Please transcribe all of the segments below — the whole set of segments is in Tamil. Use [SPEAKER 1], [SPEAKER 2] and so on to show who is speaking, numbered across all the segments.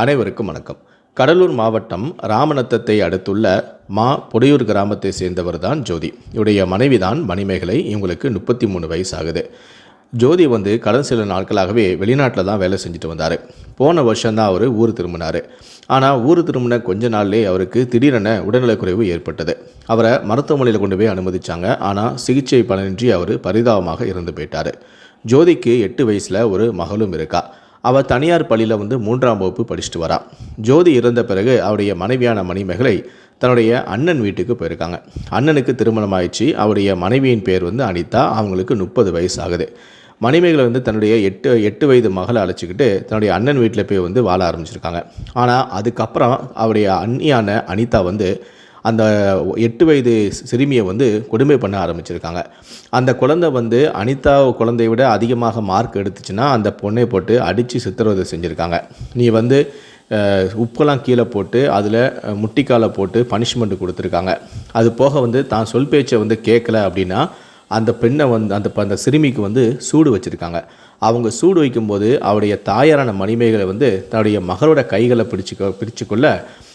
[SPEAKER 1] அனைவருக்கும் வணக்கம். கடலூர் மாவட்டம் ராமநத்தத்தை அடுத்துள்ள மா பொடையூர் கிராமத்தை சேர்ந்தவர் தான் ஜோதி. இவருடைய மனைவி தான் மணிமேகலை. இவங்களுக்கு முப்பத்தி மூணு வயசு ஆகுது ஜோதி வந்து கடந்த சில நாட்களாகவே வெளிநாட்டில் தான் வேலை செஞ்சுட்டு வந்தார். போன வருஷம்தான் அவர் ஊர் திரும்பினார். ஆனால் ஊர் திரும்பின கொஞ்ச நாள்லேயே அவருக்கு திடீரென உடல்நலக்குறைவு ஏற்பட்டது. அவரை மருத்துவமனையில் கொண்டு போய் அனுமதிச்சாங்க. ஆனால் சிகிச்சை பலனின்றி அவர் பரிதாபமாக இறந்து போயிட்டார். ஜோதிக்கு எட்டு வயசில் ஒரு மகளும் இருக்கா. அவள் தனியார் பள்ளியில் வந்து மூன்றாம் வகுப்பு படிச்சுட்டு வரா. ஜோதி இறந்த பிறகு அவருடைய மனைவியான மணிமேகலை தன்னுடைய அண்ணன் வீட்டுக்கு போயிருக்காங்க. அண்ணனுக்கு திருமணம் ஆயிடுச்சு அவருடைய மனைவியின் பேர் வந்து அனிதா. அவங்களுக்கு முப்பது வயசு ஆகுது. மணிமேகலை வந்து தன்னுடைய எட்டு எட்டு வயது மகளை அழைச்சிக்கிட்டு தன்னுடைய அண்ணன் வீட்டில் போய் வந்து வாழ ஆரம்பிச்சிருக்காங்க. ஆனால் அதுக்கப்புறம் அவருடைய அண்ணியான அனிதா வந்து அந்த எட்டு வயது சிறுமியை வந்து கொடுமை பண்ண ஆரம்பிச்சிருக்காங்க. அந்த குழந்தை வந்து அனிதா குழந்தையை விட அதிகமாக மார்க் எடுத்துச்சுன்னா அந்த பொண்ணை போட்டு அடித்து சித்திரவதை செஞ்சுருக்காங்க. நீ வந்து உப்பெல்லாம் கீழே போட்டு அதில் முட்டிக்காலை போட்டு பனிஷ்மெண்ட் கொடுத்துருக்காங்க. அது போக வந்து தான் சொல் பேச்சை வந்து கேட்கல அப்படின்னா அந்த பெண்ணை வந்து அந்த அந்த சிறுமிக்கு வந்து சூடு வச்சுருக்காங்க. அவங்க சூடு வைக்கும்போது அவருடைய தாயாரான மணிமேகலை வந்து தன்னுடைய மகளோட கைகளை பிடிச்சிக்க பிடிச்சிக்கொள்ள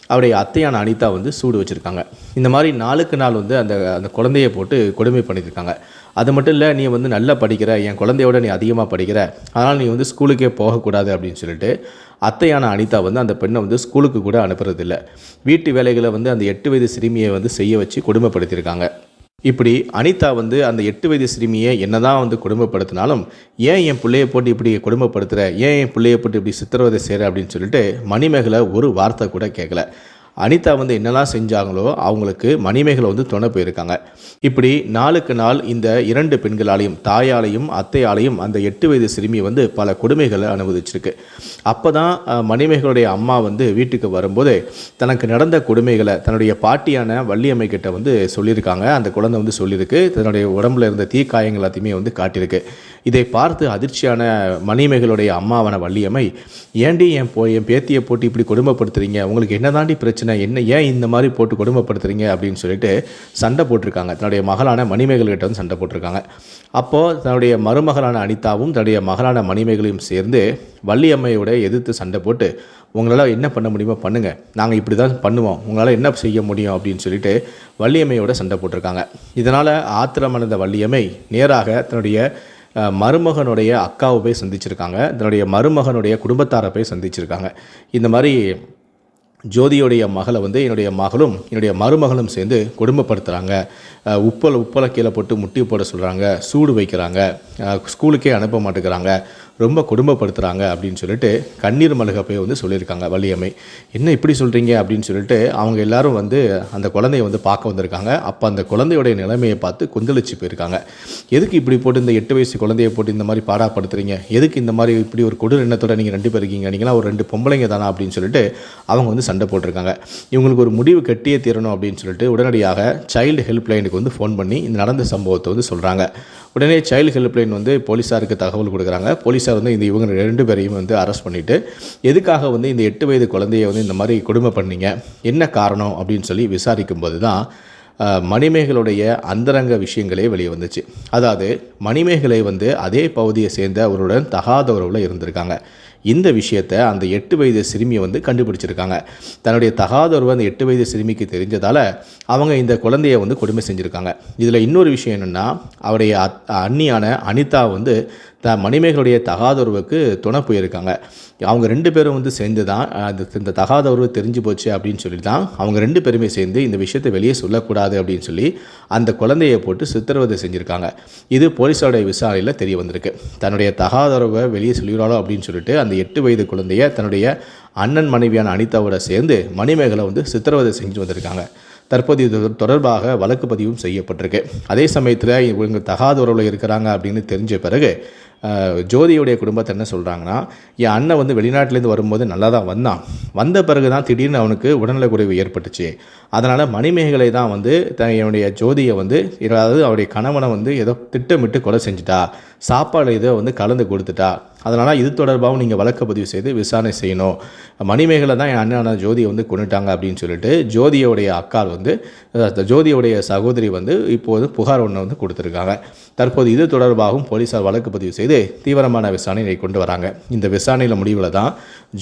[SPEAKER 1] அவருடைய அத்தையான அனிதா வந்து சூடு வச்சுருக்காங்க. இந்த மாதிரி நாளுக்கு நாள் வந்து அந்த அந்த குழந்தையை போட்டு கொடுமை பண்ணியிருக்காங்க அது மட்டும் இல்லை நீ வந்து நல்லா படிக்கிற என் குழந்தையோட நீ அதிகமாக படிக்கிற அதனால் நீ வந்து ஸ்கூலுக்கே போகக்கூடாது அப்படின்னு சொல்லிட்டு அத்தையான அனிதா வந்து அந்த பெண்ணை வந்து ஸ்கூலுக்கு கூட அனுப்புறதில்லை. வீட்டு வேலைகளை வந்து அந்த எட்டு வயது சிறுமியை வந்து செய்ய வச்சு கொடுமைப்படுத்தியிருக்காங்க. இப்படி அனிதா வந்து அந்த எட்டு வயது சிறுமியை என்னதான் வந்து கொடுமைப்படுத்தினாலும் ஏன் என் பிள்ளையை போட்டு இப்படி கொடுமைப்படுத்துகிற ஏன் என் பிள்ளையை போட்டு இப்படி சித்திரவதை செய்கிற அப்படின்னு சொல்லிட்டு மணிமேகலை ஒரு வார்த்தை கூட கேட்கல அனிதா வந்து என்னெல்லாம் செஞ்சாங்களோ அவங்களுக்கு மணிமேகலை வந்து துணை போயிருக்காங்க. இப்படி நாளுக்கு நாள் இந்த இரண்டு பெண்களாலையும் தாயாலையும் அத்தையாலையும் அந்த எட்டு வயது சிறுமி வந்து பல கொடுமைகளை அனுபவிச்சிருக்கு. அப்போ தான் மணிமேகலுடைய அம்மா வந்து வீட்டுக்கு வரும்போது தனக்கு நடந்த கொடுமைகளை தன்னுடைய பாட்டியான வள்ளியம்மை கிட்ட வந்து சொல்லியிருக்காங்க. அந்த குழந்தை வந்து சொல்லியிருக்கு. தன்னுடைய உடம்புல இருந்த தீக்காயங்கள் எல்லாத்தையுமே வந்து காட்டியிருக்கு. இதை பார்த்து அதிர்ச்சியான மணிமேகலுடைய அம்மாவான வள்ளியம்மை ஏண்டி என் போ என் பேத்தியை போட்டு இப்படி கொடுமைப்படுத்துறீங்க? உங்களுக்கு என்ன தாண்டி பிரச்சனை? என்ன ஏன் இந்த மாதிரி போட்டு கொடுமைப்படுத்துறீங்க அப்படின்னு சொல்லிட்டு சண்டை போட்டிருக்காங்க. தன்னுடைய மகளான மணிமேகல்கிட்ட வந்து சண்டை போட்டிருக்காங்க. அப்போது தன்னுடைய மருமகளான அனிதாவும் தன்னுடைய மகளான மணிமேகலையும் சேர்ந்து வள்ளியம்மையோட எதிர்த்து சண்டை போட்டு உங்களால் என்ன பண்ண முடியுமோ பண்ணுங்கள் நாங்கள் இப்படி தான் பண்ணுவோம். உங்களால் என்ன செய்ய முடியும்? அப்படின்னு சொல்லிட்டு வள்ளியம்மையோட சண்டை போட்டிருக்காங்க. இதனால் ஆத்திரமடைந்த வள்ளியம்மை நேராக தன்னுடைய மருமகனுடைய அக்காவை போய் சந்திச்சிருக்காங்க. தன்னுடைய மருமகனுடைய குடும்பத்தாரை போய் சந்திச்சிருக்காங்க. இந்த மாதிரி ஜோதியுடைய மகளை வந்து என்னுடைய மகளும் என்னுடைய மருமகளும் சேர்ந்து கொடுமைப்படுத்துகிறாங்க உப்பலை உப்பலை கீழே போட்டு முட்டி போட சொல்கிறாங்க சூடு வைக்கிறாங்க. ஸ்கூலுக்கே அனுப்ப மாட்டேங்கிறாங்க. ரொம்ப குடும்பப்படுத்துகிறாங்க அப்படின்னு சொல்லிட்டு கண்ணீர் மலக போய் வந்து சொல்லியிருக்காங்க வள்ளியம்மை. என்ன இப்படி சொல்கிறீங்க அப்படின்னு சொல்லிட்டு அவங்க எல்லாரும் வந்து அந்த குழந்தைய வந்து பார்க்க வந்திருக்காங்க. அப்போ அந்த குழந்தையோடைய நிலைமையை பார்த்து கொந்தளிச்சு போயிருக்காங்க. எதுக்கு இப்படி போட்டு இந்த எட்டு வயசு குழந்தைய போட்டு இந்த மாதிரி பாடாப்படுத்துறீங்க எதுக்கு இந்த மாதிரி இப்படி ஒரு கொடூர எண்ணத்தோட நீங்கள் ரெண்டு பேர் இருக்கீங்க? நீங்களாம் ஒரு ரெண்டு பொம்பளைங்க தானா? அப்படின்னு சொல்லிட்டு அவங்க வந்து சண்டை போட்டிருக்காங்க. இவங்களுக்கு ஒரு முடிவு கட்டியே தீரணும் அப்படின்னு சொல்லிட்டு உடனடியாக சைல்டு ஹெல்ப் லைனுக்கு வந்து ஃபோன் பண்ணி இந்த நடந்த சம்பவத்தை வந்து சொல்கிறாங்க உடனே சைல்டு ஹெல்ப்லைன் வந்து போலீஸாருக்கு தகவல் கொடுக்குறாங்க. போலீஸார் வந்து இந்த இவங்க ரெண்டு பேரையும் வந்து அரெஸ்ட் பண்ணிவிட்டு எதுக்காக வந்து இந்த எட்டு வயது குழந்தைய வந்து இந்த மாதிரி கொடுமை பண்ணீங்க? என்ன காரணம்? அப்படின்னு சொல்லி விசாரிக்கும்போது தான் மணிமேகலுடைய அந்தரங்க விஷயங்களே வெளியே வந்துச்சு. அதாவது மணிமேகலை வந்து அதே பகுதியை சேர்ந்த அவருடன் தகாத உறவில் இருந்திருக்காங்க. இந்த விஷயத்தை அந்த எட்டு வயது சிறுமியை வந்து கண்டுபிடிச்சிருக்காங்க. தன்னுடைய தகாத உறவு அந்த எட்டு வயது சிறுமிக்கு தெரிஞ்சதால் அவங்க இந்த குழந்தைய வந்து கொடுமை செஞ்சுருக்காங்க. இதில் இன்னொரு விஷயம் என்னென்னா அவருடைய அத்- அண்ணியான அனிதா வந்து த மணிமேகலுடைய தகாத உறவுக்கு துணை போயிருக்காங்க. அவங்க ரெண்டு பேரும் வந்து சேர்ந்து தான் அது இந்த தகாத உறவு தெரிஞ்சு போச்சு அப்படின்னு சொல்லி தான் அவங்க ரெண்டு பேருமே சேர்ந்து இந்த விஷயத்தை வெளியே சொல்லக்கூடாது அப்படின்னு சொல்லி அந்த குழந்தையை போட்டு சித்திரவதை செஞ்சுருக்காங்க. இது போலீஸோடைய விசாரணையில் தெரிய வந்திருக்கு. தன்னுடைய தகாத உறவை வெளியே சொல்லிடுறாளோ அப்படின்னு சொல்லிட்டு அந்த எட்டு வயது குழந்தைய தன்னுடைய அண்ணன் மனைவியான அனிதாவோட சேர்ந்து மணிமேகலை வந்து சித்திரவதை செஞ்சு வந்திருக்காங்க. தற்போது இது தொடர்பாக வழக்கு பதிவும் செய்யப்பட்டிருக்கு. அதே சமயத்தில் இவங்க தகாத உறவில் இருக்கிறாங்க அப்படின்னு தெரிஞ்ச பிறகு ஜோதியுடைய குடும்பத்தை என்ன சொல்கிறாங்கன்னா என் அண்ணன் வந்து வெளிநாட்டிலேருந்து வரும்போது நல்லா தான் வந்தான். வந்த பிறகு தான் திடீர்னு அவனுக்கு உடல்நலக்குறைவு ஏற்பட்டுச்சு. அதனால் மணிமேகலை தான் வந்து த என்னுடைய ஜோதியை வந்து அதாவது அவருடைய கணவனை வந்து ஏதோ திட்டமிட்டு கொலை செஞ்சுட்டா. சாப்பாடு இதை வந்து கலந்து கொடுத்துட்டா. அதனால் இது தொடர்பாகவும் நீங்கள் வழக்கு பதிவு செய்து விசாரணை செய்யணும். மணிமேகலை தான் என் அண்ணன் ஜோதியை வந்து கொண்டுட்டாங்க அப்படின்னு சொல்லிட்டு ஜோதியோடைய அக்கால் வந்து ஜோதியோடைய சகோதரி வந்து இப்போது புகார் ஒன்று வந்து கொடுத்துருக்காங்க. தற்போது இது தொடர்பாகவும் போலீசார் வழக்கு பதிவு செய்து தீவிரமான விசாரணை கொண்டு வராங்க. இந்த விசாரணையில் முடிவில் தான்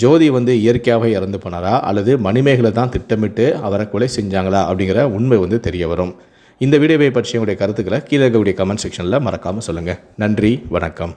[SPEAKER 1] ஜோதி வந்து இயற்கையாகவே இறந்து போனாரா அல்லது மணிமேகலை தான் திட்டமிட்டு அவரை கொலை செஞ்சாங்களா அப்படிங்கிற உண்மை வந்து தெரிய வரும். இந்த வீடியோவை பற்றி உங்களுடைய கருத்துக்களை கீழே இருக்கக்கூடிய கமெண்ட் செக்ஷனில் மறக்காமல் சொல்லுங்கள் நன்றி வணக்கம்.